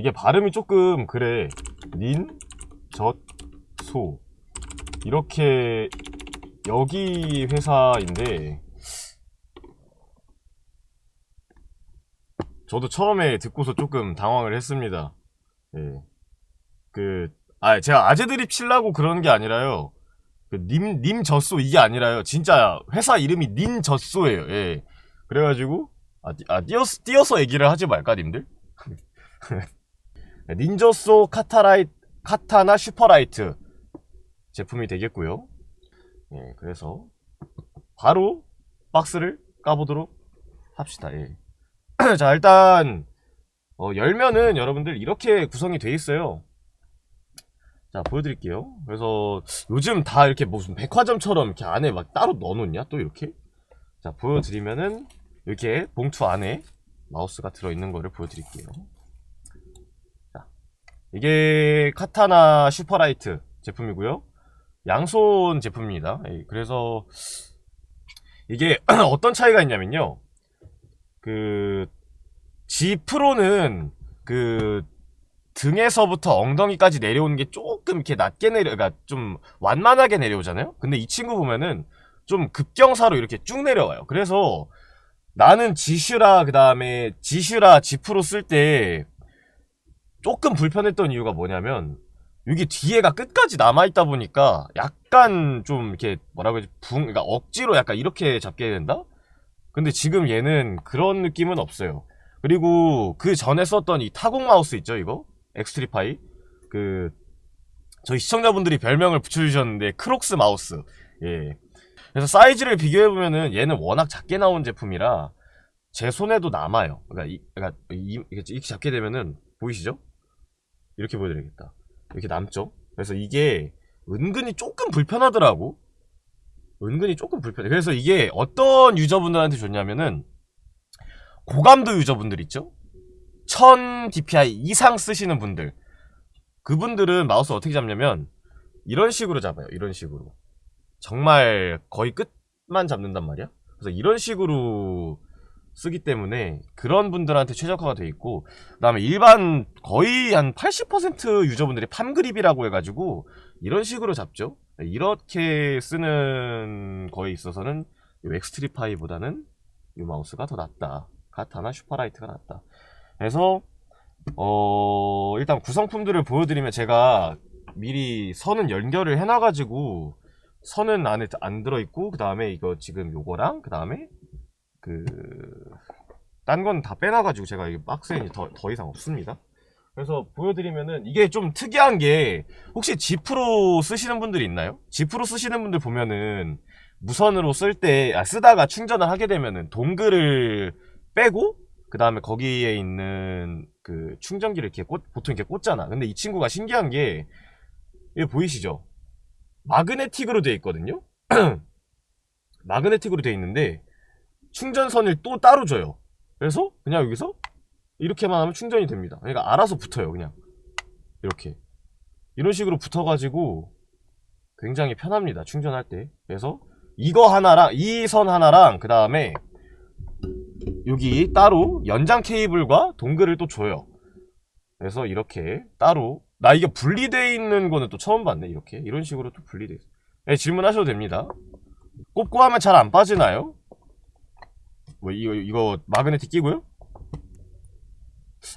이게 발음이 조금 그래. 닌, 젖, 소. 이렇게 여기 회사인데 저도 처음에 듣고서 조금 당황을 했습니다. 예. 그, 아, 제가 아재 드립 치려고 그러는 게 아니라요. 그 님, 님 젖소 이게 아니라요. 진짜 회사 이름이 닌 젖소예요. 예. 그래가지고, 아, 띠- 아 띄어서, 띄어서 얘기를 하지 말까, 님들? 닌저소 카타라이, 카타나 슈퍼라이트 제품이 되겠고요. 예, 그래서 바로 박스를 까보도록 합시다. 예. 자, 일단 어, 열면은 여러분들 이렇게 구성이 돼 있어요. 자, 보여드릴게요. 그래서 요즘 다 이렇게 무슨 백화점처럼 이렇게 안에 막 따로 넣어놓냐? 또 이렇게. 자, 보여드리면은 이렇게 봉투 안에 마우스가 들어있는 거를 보여드릴게요. 자, 이게 카타나 슈퍼라이트 제품이고요. 양손 제품입니다. 예, 그래서 이게 어떤 차이가 있냐면요. 그 G 프로는 그 등에서부터 엉덩이까지 내려오는 게 조금 이렇게 낮게 내려, 그러니까 좀 완만하게 내려오잖아요. 근데 이 친구 보면은 좀 급경사로 이렇게 쭉 내려와요. 그래서 나는 지슈라 그 다음에 지슈라 G 프로 쓸 때 조금 불편했던 이유가 뭐냐면 여기 뒤에가 끝까지 남아있다 보니까 약간 좀 이렇게 뭐라고 해야지 붕, 그러니까 억지로 약간 이렇게 잡게 된다? 근데 지금 얘는 그런 느낌은 없어요. 그리고 그 전에 썼던 이 타공 마우스 있죠, 이거? 엑스트리파이? 그, 저희 시청자분들이 별명을 붙여주셨는데, 크록스 마우스. 예. 그래서 사이즈를 비교해보면은 얘는 워낙 작게 나온 제품이라 제 손에도 남아요. 그러니까, 이, 그러니까 이, 이렇게 잡게 되면은, 보이시죠? 이렇게 보여드리겠다. 이렇게 남죠? 그래서 이게 은근히 조금 불편하더라고. 은근히 조금 불편해. 그래서 이게 어떤 유저분들한테 좋냐면은 고감도 유저분들 있죠? 1000 DPI 이상 쓰시는 분들. 그분들은 마우스 어떻게 잡냐면 이런 식으로 잡아요. 이런 식으로. 정말 거의 끝만 잡는단 말이야. 그래서 이런 식으로 쓰기 때문에 그런 분들한테 최적화가 돼 있고 그다음에 일반 거의 한 80% 유저분들이 팜그립이라고 해가지고 이런 식으로 잡죠. 이렇게 쓰는 거에 있어서는 이 엑스트리파이보다는 이 마우스가 더 낫다. 카타나 슈퍼라이트가 낫다. 그래서 어 일단 구성품들을 보여드리면 제가 미리 선은 연결을 해놔가지고 선은 안에 안 들어있고 그 다음에 이거 지금 요거랑 그 다음에 그 딴 건 다 빼놔가지고 제가 이 박스에 더, 더 이상 없습니다. 그래서 보여드리면은 이게 좀 특이한 게 혹시 G 프로 쓰시는 분들이 있나요? G 프로 쓰시는 분들 보면은 무선으로 쓸 때 아, 쓰다가 충전을 하게 되면은 동글을 빼고 그 다음에 거기에 있는 그 충전기를 이렇게 꽂, 보통 이렇게 꽂잖아. 근데 이 친구가 신기한 게 이거 보이시죠? 마그네틱으로 되어 있거든요. 마그네틱으로 되어 있는데 충전선을 또 따로 줘요. 그래서 그냥 여기서 이렇게만 하면 충전이 됩니다. 그러니까 알아서 붙어요, 그냥. 이렇게. 이런 식으로 붙어가지고 굉장히 편합니다, 충전할 때. 그래서 이거 하나랑, 이 선 하나랑, 그 다음에 여기 따로 연장 케이블과 동글을 또 줘요. 그래서 이렇게 따로, 나 이게 분리되어 있는 거는 또 처음 봤네, 이렇게. 이런 식으로 또 분리되어 있어요. 네, 질문하셔도 됩니다. 꼽고 하면 잘 안 빠지나요? 뭐, 이거, 이거 마그네틱 끼고요?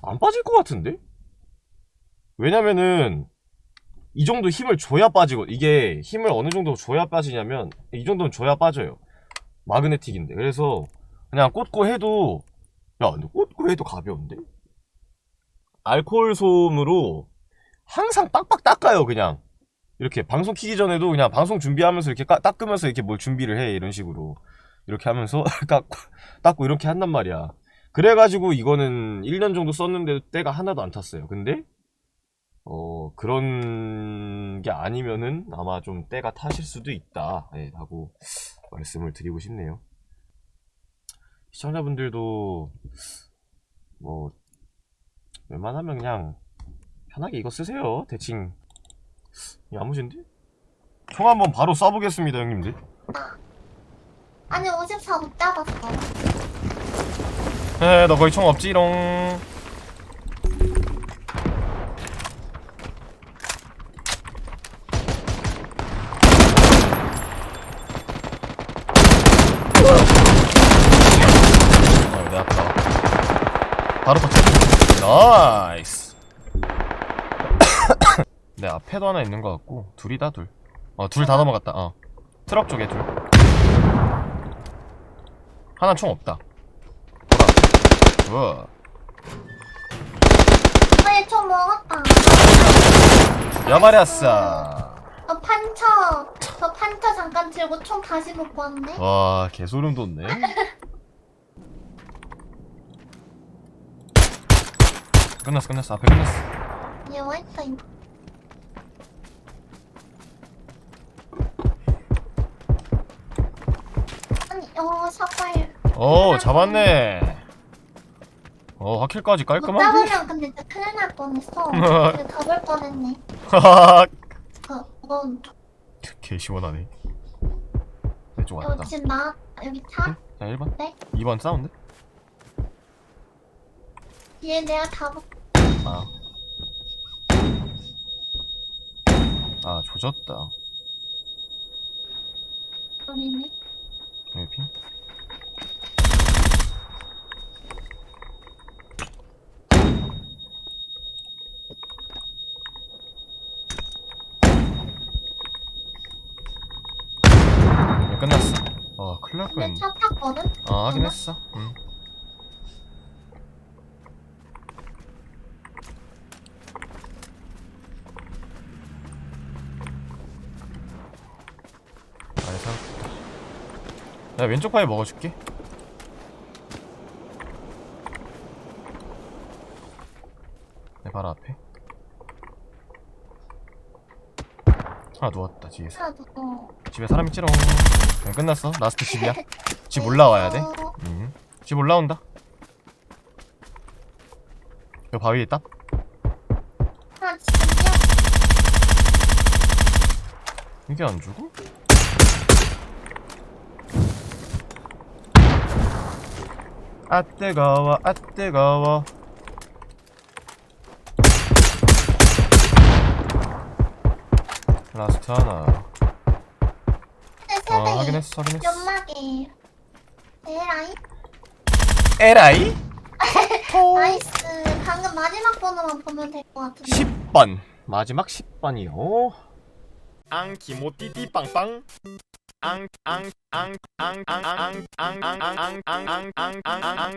안 빠질 것 같은데? 왜냐면은 이 정도 힘을 줘야 빠지고 이게 힘을 어느 정도 줘야 빠지냐면 이 정도는 줘야 빠져요 마그네틱인데 그래서 그냥 꽂고 해도 야 근데 꽂고 해도 가벼운데? 알코올 솜으로 항상 빡빡 닦아요 그냥 이렇게 방송 키기 전에도 그냥 방송 준비하면서 이렇게 까- 닦으면서 이렇게 뭘 준비를 해 이런 식으로 이렇게 하면서 깎고 닦고 이렇게 한단 말이야 그래가지고 이거는 1년 정도 썼는데 때가 하나도 안 탔어요. 근데 어 그런 게 아니면은 아마 좀 때가 타실 수도 있다. 예, 라고 말씀을 드리고 싶네요. 시청자분들도 뭐 웬만하면 그냥 편하게 이거 쓰세요. 대칭 야무진데? 총 한번 바로 쏴보겠습니다, 형님들. 아니 54못 잡았어. 에너 거의 총 없지롱. 다 바로 도착 나이스. 내 앞에도 하나 있는 것 같고 둘이다 둘어둘 어, 다 아. 넘어갔다. 어. 트럭 쪽에 둘. 하나 총 없다. 우와. 아얘 좀 먹었다. 야마리았어. 저 판처 저 판처 잠깐 들고 총 다시 먹고 왔네. 와 개소름 돋네. 끝났어 끝났어 앞에 끝났어. 얘 와있다 이거. 아니 어 사과일. 오 잡았네. 어 하킬까지 못 깔끔한데. 잡으면 근데 진짜 큰일 날 뻔했어. 근데 잡을 뻔했네. 하하. 그, 어, 개 시원하네. 내쪽 저 왔다. 지금 나 여기 차 응? 자 1번. 네? 2번 사운드. 뒤에 내가 잡을 아. 아 조졌다. 거리네. 여기 핑. 이제 끝났어. 아, 큰일 날 근데 뻔했네. 차 탔거든? 아, 하긴 했어. 응. 아이. 야, 왼쪽 파이 먹어줄게. 내 바로 앞에. 하나 누웠다, 뒤에서. 차 어. 집에 사람 있지롱. 네, 끝났어. 라스트 집이야. 집 올라와야 돼. 어, 음. 집 올라온다. 여 바위에 있다. 지금요? 이게 안 죽어? 아 뜨거워 아 뜨거워 라스트 하나 아 확인했어 확인했어 연막에 에라이? 에라이? 나이스. 방금 마지막 번호만 보면 될 것 같은데. 10번 마지막 10번이요 앙키모띠띠 빵빵 앙 앙 앙 앙 앙 앙 앙 앙 앙 앙 앙앙앙앙앙앙